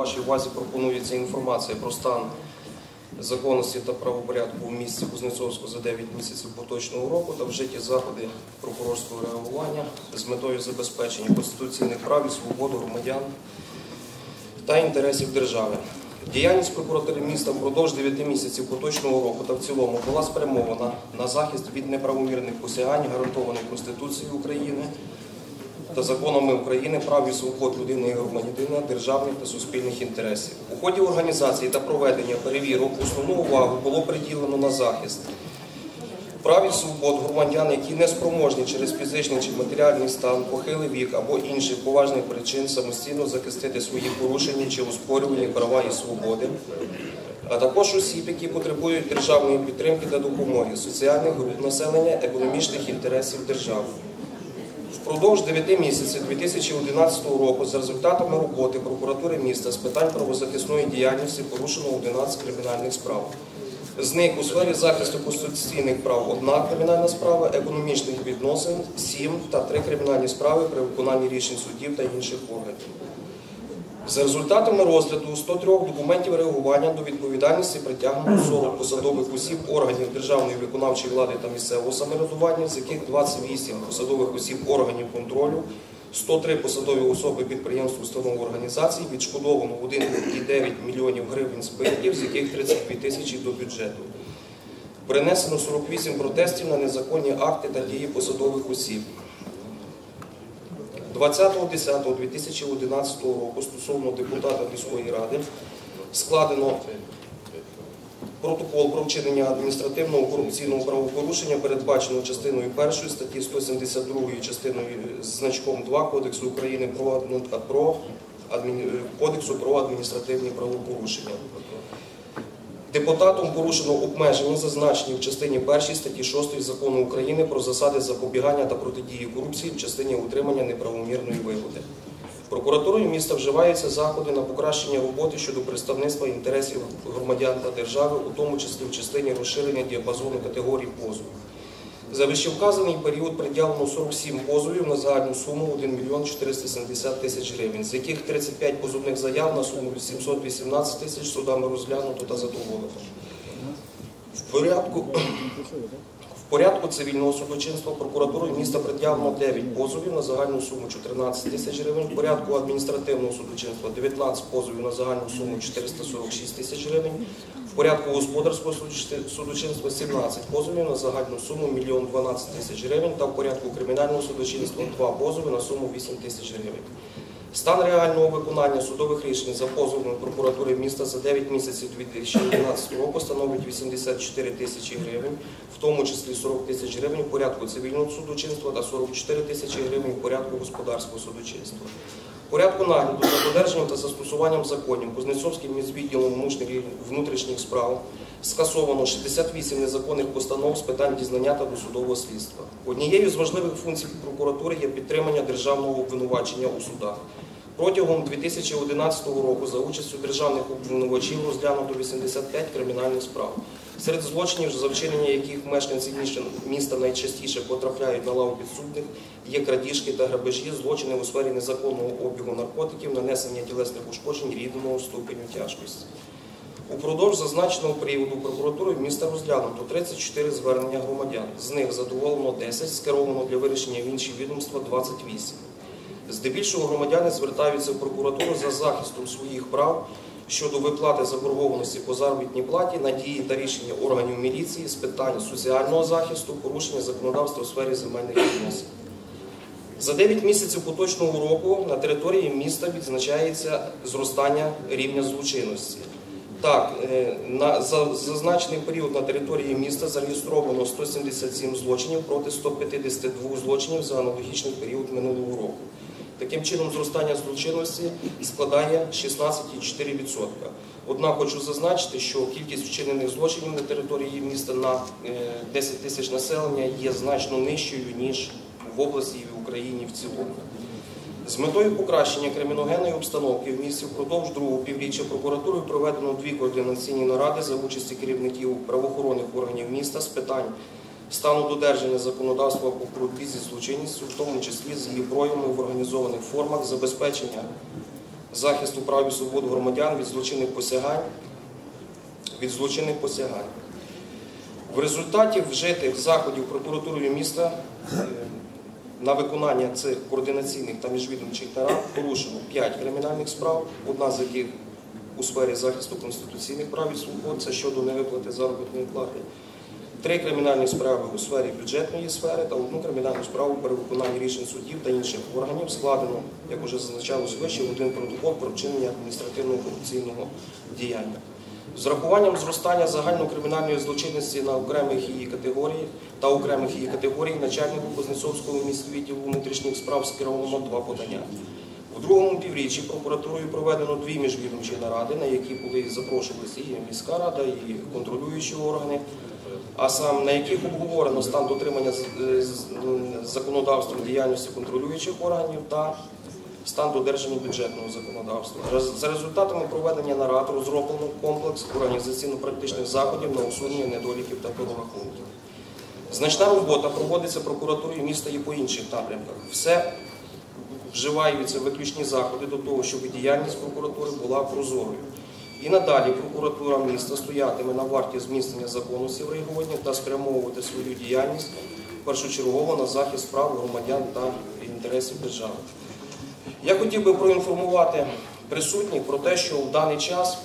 Вашій увазі пропонується інформація про стан законності та правопорядку у місті Кузнецовську за 9 місяців поточного року та вжиті заходи прокурорського реагування з метою забезпечення конституційних прав і свободи громадян та інтересів держави. Діяльність прокуратури міста впродовж 9 місяців поточного року та в цілому була спрямована на захист від неправомірних посягань, гарантованих Конституцією України та законами України прав і свобод людини і громадянина, державних та суспільних інтересів. У ході організації та проведення перевірок основну увагу було приділено на захист прав і свобод громадян, які не спроможні через фізичний чи матеріальний стан, похилий вік або інших поважних причин самостійно захистити свої порушені чи оспорювані права і свободи, а також осіб, які потребують державної підтримки та допомоги, соціальних груп населення, економічних інтересів держави. Впродовж 9 місяців 2011 року за результатами роботи прокуратури міста з питань правозахисної діяльності порушено 11 кримінальних справ. З них у сфері захисту конституційних прав одна кримінальна справа, економічних відносин 7 та 3 кримінальні справи при виконанні рішень судів та інших органів. За результатами розгляду 103 документів реагування до відповідальності притягнено 40 посадових осіб органів державної виконавчої влади та місцевого самоврядування, з яких 28 посадових осіб органів контролю, 103 посадові особи підприємств, установ організацій відшкодовано 1,9 мільйонів гривень збитків, з яких 32 тисячі до бюджету. Принесено 48 протестів на незаконні акти та дії посадових осіб. 20.10.2011 року стосовно депутата міської ради складено протокол про вчинення адміністративного корупційного правопорушення, передбаченого частиною 1 статті 172 частиною значком 2 Кодексу України про адміністративні правопорушення. Депутатом порушено обмеження, зазначені в частині 1 статті 6 закону України про засади запобігання та протидії корупції в частині утримання неправомірної вигоди. Прокуратурою міста вживаються заходи на покращення роботи щодо представництва інтересів громадян та держави, у тому числі в частині розширення діапазону категорій позовів. За вищевказаний період приділено 47 позовів на загальну суму 1 мільйон 470 тисяч гривень, з яких 35 позовних заяв на суму 718 тисяч судами розглянуто та задоволено. В порядку, в порядку цивільного судочинства прокуратурою міста пред'явлено 9 позовів на загальну суму 14 тисяч гривень. В порядку адміністративного судочинства 19 позовів на загальну суму 446 тисяч гривень. В порядку господарського судочинства 17 позовів на загальну суму 1 мільйон 12 тисяч гривень та в порядку кримінального судочинства 2 позови на суму 8 тисяч гривень. Стан реального виконання судових рішень за позовами прокуратури міста за 9 місяців 2011 року становить 84 тисячі гривень, в тому числі 40 тисяч гривень в порядку цивільного судочинства та 44 тисячі гривень в порядку господарського судочинства. Порядку нагляду за додержанням та застосуванням законів Кузнецовським міськвідділом внутрішніх справ скасовано 68 незаконних постанов з питань дізнання та досудового слідства. Однією з важливих функцій прокуратури є підтримання державного обвинувачення у судах. Протягом 2011 року за участю державних обвинувачів розглянуто 85 кримінальних справ. Серед злочинів, за вчинення яких мешканці міста- найчастіше потрапляють на лаву підсудних, є крадіжки та грабежі, злочини у сфері незаконного обігу наркотиків, нанесення тілесних ушкоджень рідного ступеню тяжкості. Упродовж зазначеного періоду прокуратурою міста розглянуто 34 звернення громадян. З них задоволено 10, скеровано для вирішення в інші відомства 28. Здебільшого громадяни звертаються в прокуратуру за захистом своїх прав щодо виплати заборгованості по заробітній платі, надії та рішення органів міліції з питань соціального захисту, порушення законодавства у сфері земельних відносин. За 9 місяців поточного року на території міста відзначається зростання рівня злочинності. Так, е, за зазначений період на території міста зареєстровано 177 злочинів проти 152 злочинів за аналогічний період минулого року. Таким чином, зростання злочинності складає 16,4%. Однак хочу зазначити, що кількість вчинених злочинів на території міста на е, 10 тисяч населення є значно нижчою ніж в області і в Україні в цілому. З метою покращення криміногенної обстановки в місті впродовж другого півріччя прокуратурою проведено дві координаційні наради за участі керівників правоохоронних органів міста з питань стану додержання законодавства по боротьбі зі злочинністю, в тому числі з її проявами в організованих формах, забезпечення захисту прав і свобод громадян від злочинних посягань, від злочинних посягань. В результаті вжитих заходів прокуратурою міста е, на виконання цих координаційних та міжвідомчих нарад порушено 5 кримінальних справ, одна з яких у сфері захисту конституційних прав і свобод, це щодо невиплати заробітної плати, три кримінальні справи у сфері бюджетної сфери та одну кримінальну справу при виконанні рішень судів та інших органів складено, як вже зазначалось вище, один протокол про вчинення адміністративного корупційного діяння. З рахуванням зростання загальнокримінальної злочинності на окремих її категорій та окремих її категорій начальнику Кузнецовського міськвідділу внутрішніх справ скеровано два подання. У другому півріччі прокуратурою проведено дві міжвідомчі наради, на які були запрошувалися і міська рада, і контролюючі органи, а саме на яких обговорено стан дотримання е, законодавством діяльності контролюючих органів та стан додержання бюджетного законодавства. За результатами проведення нарад розроблено комплекс організаційно-практичних заходів на усунення недоліків та перерахунків. Значна робота проводиться прокуратурою міста і по інших напрямках. Все вживаються виключні заходи до того, щоб діяльність прокуратури була прозорою. І надалі прокуратура міста стоятиме на варті зміцнення законності в регіоні та спрямовувати свою діяльність першочергово на захист прав громадян та інтересів держави. Я хотів би проінформувати присутніх про те, що в даний час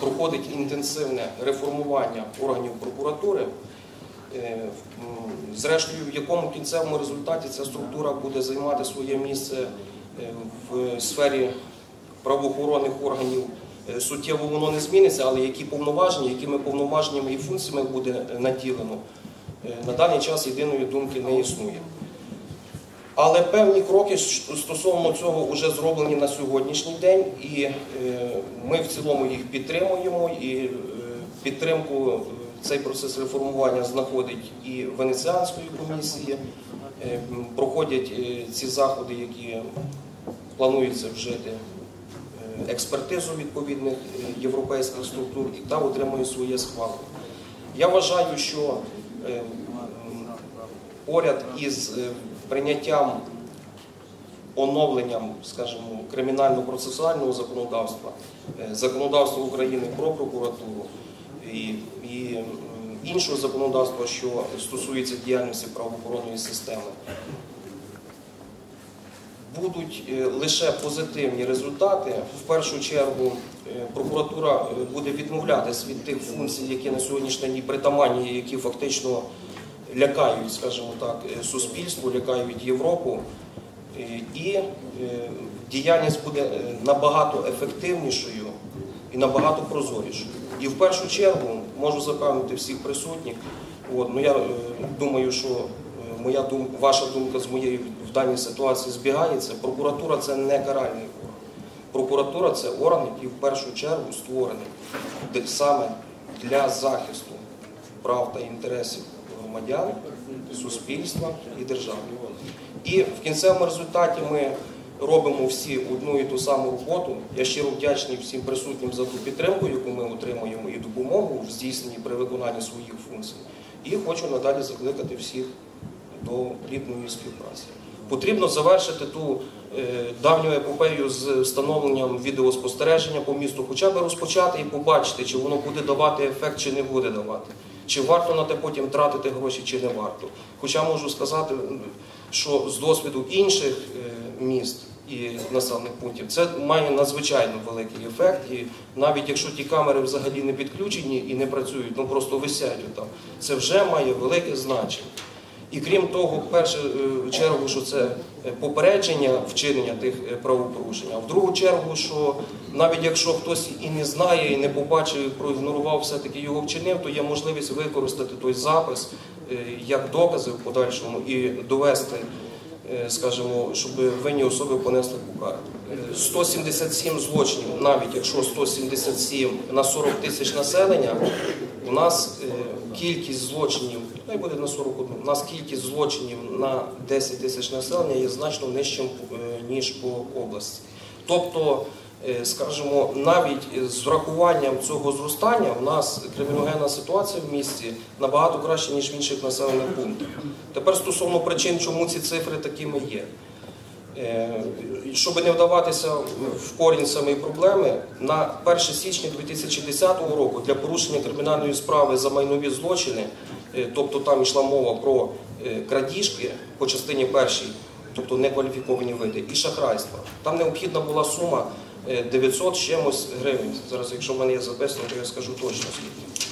проходить інтенсивне реформування органів прокуратури, е, зрештою, в якому кінцевому результаті ця структура буде займати своє місце е, в сфері правоохоронних органів. Е, Суттєво воно не зміниться, але які повноваження, якими повноваженнями і функціями буде наділено, е, на даний час єдиної думки не існує. Але певні кроки стосовно цього вже зроблені на сьогоднішній день, і е, ми в цілому їх підтримуємо. І підтримку цей процес реформування знаходить і Венеціанської комісії. Проходять ці заходи, які планується вжити експертизу відповідних е, європейських структур і та отримує своє схвалення. Я вважаю, що е, поряд із е, прийняттям оновленням, скажімо, кримінально-процесуального законодавства, законодавства України про прокуратуру і, і іншого законодавства, що стосується діяльності правоохоронної системи, будуть е, лише позитивні результати. В першу чергу е, прокуратура е, буде відмовлятись від тих функцій, які на сьогоднішній день притаманні, які фактично лякають, скажімо так, суспільство, лякають Європу. І діяльність буде набагато ефективнішою і набагато прозорішою. І в першу чергу можу запевнити всіх присутніх. От, ну я думаю, що моя дум, ваша думка з моєю даній ситуації збігається. Прокуратура це не каральний орган. Прокуратура це орган, який в першу чергу створений саме для захисту прав та інтересів громадян, суспільства і держави. І в кінцевому результаті ми робимо всі одну і ту саму роботу. Я щиро вдячний всім присутнім за ту підтримку, яку ми отримуємо, і допомогу в здійсненні при виконанні своїх функцій. І хочу надалі закликати всіх до плідної співпраці. Потрібно завершити ту е, давню епопею з встановленням відеоспостереження по місту, хоча б розпочати і побачити, чи воно буде давати ефект, чи не буде давати. Чи варто на те потім тратити гроші, чи не варто. Хоча можу сказати, що з досвіду інших е, міст і населених пунктів це має надзвичайно великий ефект. І навіть якщо ті камери взагалі не підключені і не працюють, ну просто висять там, це вже має велике значення. І крім того, в першу е, чергу, що це е, попередження вчинення тих е, правопорушень. А в другу чергу, що навіть якщо хтось і не знає, і не побачив, і проігнорував все-таки його вчинив, то є можливість використати той запис як докази в подальшому і довести, скажімо, щоб винні особи понесли покарання. Е, 177 злочинів, навіть якщо 177 на 40 тисяч населення, у нас кількість злочинів, най буде на 41, у нас кількість злочинів на 10 тисяч населення є значно нижчим, е, ніж по області. Тобто, е, скажімо, навіть з врахуванням цього зростання у нас криміногенна ситуація в місті набагато краще, ніж в інших населених пунктах. Тепер стосовно причин, чому ці цифри такими є. Е, Щоб не вдаватися в корінь самої проблеми, на 1 січня 2010 року для порушення кримінальної справи за майнові злочини, е, тобто там йшла мова про е, крадіжки по частині першій, тобто некваліфіковані види, і шахрайства. Там необхідна була сума е, 900 чимось гривень. Зараз, якщо в мене є записано, то я скажу точно скільки.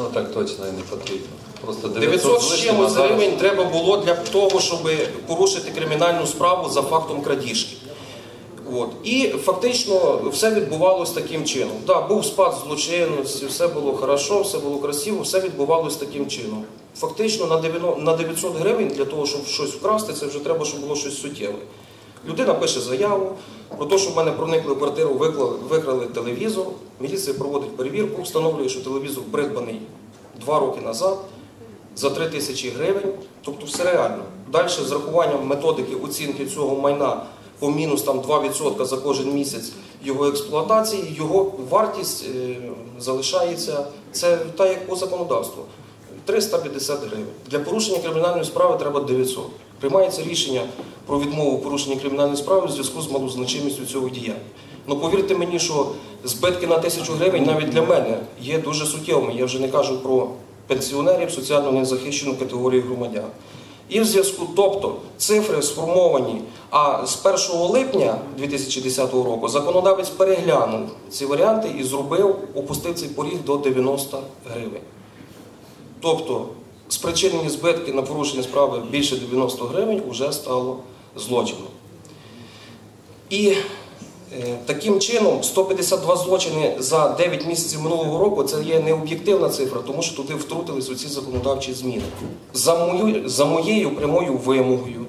Воно так точно і не потрібно. Просто 900 з чимось зараз- гривень треба було для того, щоб порушити кримінальну справу за фактом крадіжки. От. І фактично все відбувалось таким чином. Да, був спад злочинності, все було хорошо, все було красиво, все відбувалось таким чином. Фактично на 900 гривень для того, щоб щось вкрасти, це вже треба, щоб було щось суттєве. Людина пише заяву про те, що в мене проникли в квартиру, викрали телевізор. Міліція проводить перевірку, встановлює, що телевізор придбаний два роки назад за 3 тисячі гривень, тобто все реально. Далі з рахуванням методики оцінки цього майна по мінус там 2% за кожен місяць його експлуатації, його вартість е, залишається, це так як по законодавству. 350 гривень. Для порушення кримінальної справи треба 900. Приймається рішення про відмову в порушенні кримінальної справи в зв'язку з малозначимістю цього діяння. Ну повірте мені, що збитки на тисячу гривень навіть для мене є дуже суттєвими. Я вже не кажу про пенсіонерів, соціально незахищену категорію громадян. І в зв'язку, тобто цифри сформовані. А з 1 липня 2010 року законодавець переглянув ці варіанти і зробив, опустив цей поріг до 90 гривень. Тобто спричинені збитки на порушення справи більше 90 гривень вже стало злочином. І е, таким чином 152 злочини за 9 місяців минулого року це є не об'єктивна цифра, тому що туди втрутились оці законодавчі зміни. За, мою, за моєю прямою вимогою,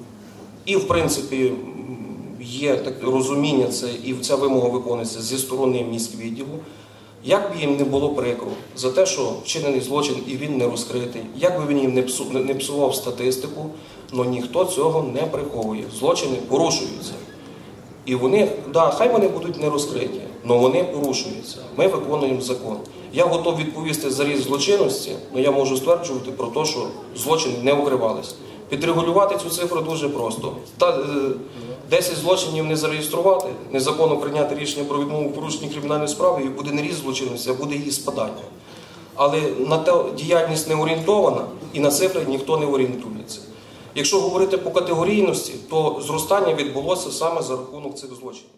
і в принципі є так, розуміння це, і ця вимога виконується зі сторони міськвідділу. Як би їм не було прикро за те, що вчинений злочин і він не розкритий, як би він їм не псу- не псував статистику, але ніхто цього не приховує. Злочини порушуються. І вони, да, хай вони будуть не розкриті, але вони порушуються. Ми виконуємо закон. Я готов відповісти за ріст злочинності, але я можу стверджувати про те, що злочини не укривалися. Підрегулювати цю цифру дуже просто. Та, е, 10 злочинів не зареєструвати, незаконно прийняти рішення про відмову в порушенні кримінальної справи, і буде не ріст злочинності, а буде її спадання. Але на те діяльність не орієнтована і на цифри ніхто не орієнтується. Якщо говорити по категорійності, то зростання відбулося саме за рахунок цих злочинів.